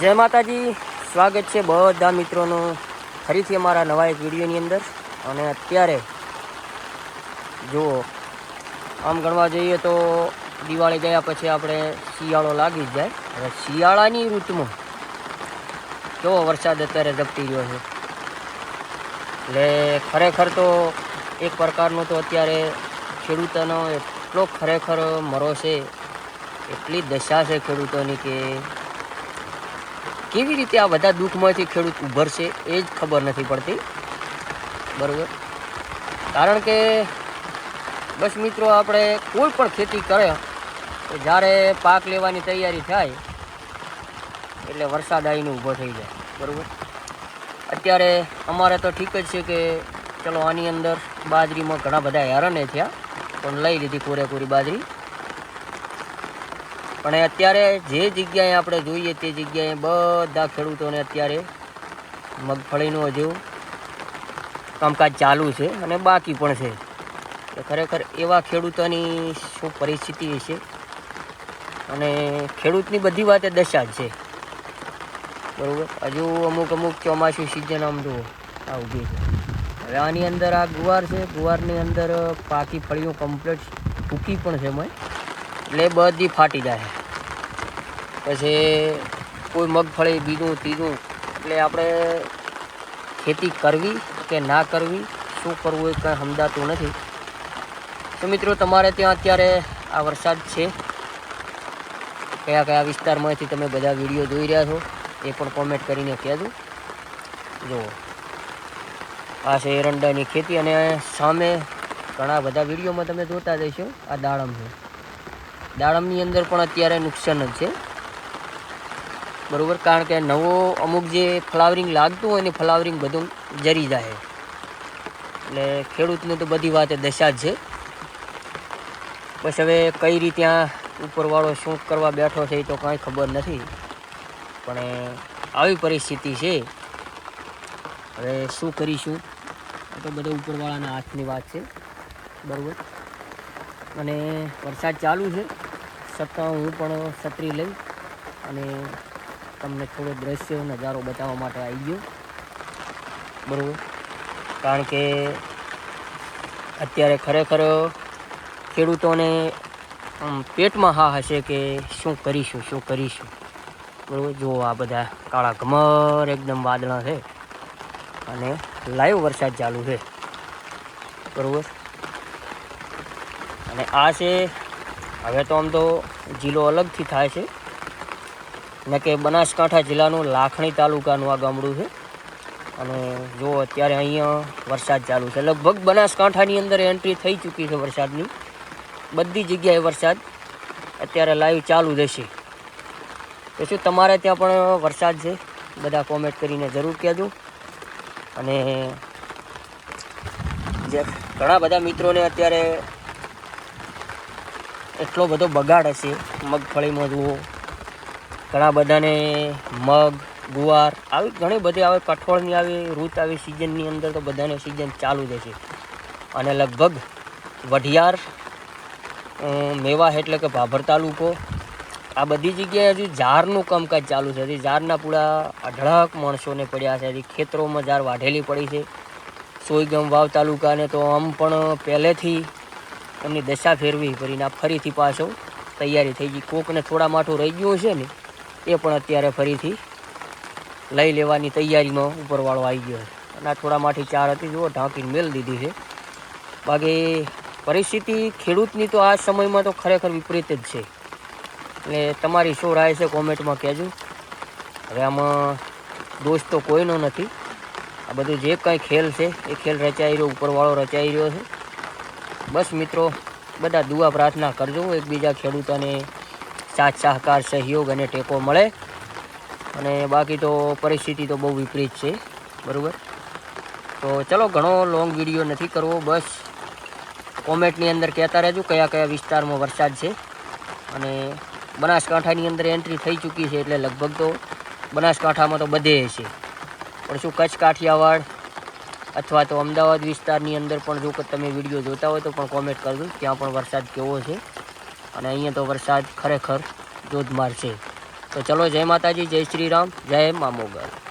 જય માતાજી. સ્વાગત છે બધા મિત્રોનું. ફરીથી અમારા નવા એક વિડીયોની અંદર. અને અત્યારે, જુઓ, આમ ગણવા જઈએ તો દિવાળી ગયા પછી આપણે શિયાળો લાગી જ જાય. હવે શિયાળાની ઋતુમાં, કેવો વરસાદ અત્યારે ઝપટી રહ્યો છે? એટલે ખરેખર તો એક પ્રકારનો તો અત્યારે ખેડૂતોનો એટલો ખરેખર મરો છે, એટલી દશા છે ખેડૂતોની કે કેવી રીતે આ બધા દુઃખમાંથી ખેડૂત ઉભરશે એ જ ખબર નથી પડતી. બરાબર? કારણ કે, બસ મિત્રો, આપણે કોઈ પણ ખેતી કરે, તો જ્યારે પાક લેવાની તૈયારી થાય, એટલે વરસાદ આવીને ઊભો થઈ જાય. બરાબર? અત્યારે અમારે તો ઠીક જ છે કે, ચલો આની અંદર બાજરીમાં ઘણા બધા હેરાને થયા, પણ લઈ લીધી કોરેકોરી બાજરી. પણ અત્યારે જે જગ્યાએ આપણે જોઈએ તે જગ્યાએ બધા ખેડૂતોને અત્યારે મગફળીનું હજુ કામકાજ ચાલુ છે અને બાકી પણ છે. તો ખરેખર એવા ખેડૂતોની શું પરિસ્થિતિ છે અને ખેડૂતની બધી વાતે દશા જ છે. બરાબર? હજુ અમુક અમુક ચોમાસું સિઝન આમ જુઓ, આ ઊભી છે. હવે આની અંદર આ ગુવાર છે, ગુવારની અંદર પાકી ફળીઓ કમ્પ્લીટ ટૂંકી પણ છે મેં એટલે બધી ફાટી જાય. પછી કોઈ મગફળી, બીજું, ત્રીજું, એટલે આપણે ખેતી કરવી કે ના કરવી, શું કરવું એ કંઈ સમજાતું નથી. તો મિત્રો, તમારે ત્યાં અત્યારે આ વરસાદ છે. કયા કયા વિસ્તારમાંથી તમે બધા વીડિયો જોઈ રહ્યા છો, એ પણ કોમેન્ટ કરીને કહેજો. જુઓ. આ છે એરંડાની ખેતી અને સામે ઘણા બધા વિડીયોમાં તમે જોતા જઈશો, આ દાડમ છે. દાડમની અંદર પણ અત્યારે નુકસાન જ છે. બરાબર, કારણ કે નવો અમુક જે ફ્લાવરિંગ લાગતું હોય ને ફ્લાવરિંગ બધું જરી જાય. એટલે ખેડૂતને તો બધી વાત દશા જ છે. બસ હવે કઈ રીતે આ ઉપરવાળો શું કરવા બેઠો છે એ તો કાંઈ ખબર નથી. પણ આવી પરિસ્થિતિ છે. હવે શું કરીશું? તો બધા ઉપરવાળાના હાથની વાત છે. બરાબર. અને વરસાદ ચાલુ છે. છતાં હું પણ છત્રી લઈ અને તમને થોડો દ્રશ્ય નજારો બતાવવા માટે આવી ગયો. બરાબર. કારણ કે અત્યારે ખરેખર ખેડૂતોને પેટમાં હા હશે કે શું કરીશું શું કરીશું. બરાબર. જો આ બધા કાળા ઘમર એકદમ વાદળા છે અને લાઈવ વરસાદ ચાલુ છે. બરાબર. અને આ છે, હવે તો આમ તો જિલ્લો અલગથી થાય છે. ને કે બનાસકાંઠા જિલ્લાનું લાખણી તાલુકાનું આ ગામડું છે. અને જો અત્યારે અહીંયા વરસાદ ચાલુ છે. લગભગ બનાસકાંઠાની અંદર એન્ટ્રી થઈ ચૂકી છે વરસાદની. બધી જગ્યાએ વરસાદ અત્યારે લાઈવ ચાલુ રહેશે. તો શું તમારે ત્યાં પણ વરસાદ છે? બધા કોમેન્ટ કરીને જરૂર કહેજો. અને જે ઘણા બધા મિત્રોને અત્યારે એટલો બધો બગાડ હશે. મગફળીમાં જુઓ. ઘણા બધાને મગ, ગુવાર, આવી ઘણી બધી આવે, કઠોળની આવી ઋત આવી, સિઝનની અંદર તો બધાને સિઝન ચાલુ જ હશે. અને લગભગ વઢિયાર મેવા એટલે કે ભાભર તાલુકો, આ બધી જગ્યાએ હજુ ઝારનું કામકાજ ચાલુ છે. હજી ઝારના પૂરા અઢળક માણસોને પડ્યા છે. હજી ખેતરોમાં ઝાર વાઢેલી પડી છે. સોયગમ વાવ તાલુકાને તો આમ પણ પહેલેથી એમની દશા ફેરવી કરીને ફરીથી પાછો તૈયારી થઈ ગઈ. કોકને થોડા માઠું રહી ગયું છે ને, એ પણ અત્યારે ફરીથી લઈ લેવાની તૈયારીમાં ઉપરવાળો આવી ગયો છે. અને આ થોડા માઠી ચાર હતી, જુઓ, ઢાંકીને મેલ દીધી છે. બાકી પરિસ્થિતિ ખેડૂતની તો આ સમયમાં તો ખરેખર વિપરીત જ છે. એટલે તમારી શું રાય છે કોમેન્ટમાં કહેજો. હવે આમાં દોષ તો કોઈનો નથી. આ બધું જે કાંઈ ખેલ છે, એ ખેલ રચાઈ રહ્યો, ઉપરવાળો રચાઈ રહ્યો છે. બસ મિત્રો, બધા દુઆ પ્રાર્થના કરજો. એકબીજા ખેડૂતોને સાથ, સહકાર, સહયોગ અને ટેકો મળે. અને બાકી તો પરિસ્થિતિ તો બહુ વિપરીત છે. બરાબર? તો ચલો, ઘણો લોંગ વીડિયો નથી કરવો. બસ કોમેન્ટની અંદર કહેતા રહેજો કયા કયા વિસ્તારમાં વરસાદ છે. અને બનાસકાંઠાની અંદર એન્ટ્રી થઈ ચૂકી છે એટલે લગભગ તો બનાસકાંઠામાં તો બધે છે. પણ શું કચ્છ, કાઠિયાવાડ અથવા તો અમદાવાદ વિસ્તારની અંદર પણ જો તમે વીડિયો જોતા હોય તો પણ કોમેન્ટ કરજો. ત્યાં પણ વરસાદ કેવો છે અને અહીંયા તો વરસાદ ખરેખર ધોધમાર છે. તો ચલો જય માતાજી, જય શ્રી રામ, જય મા મોગલ.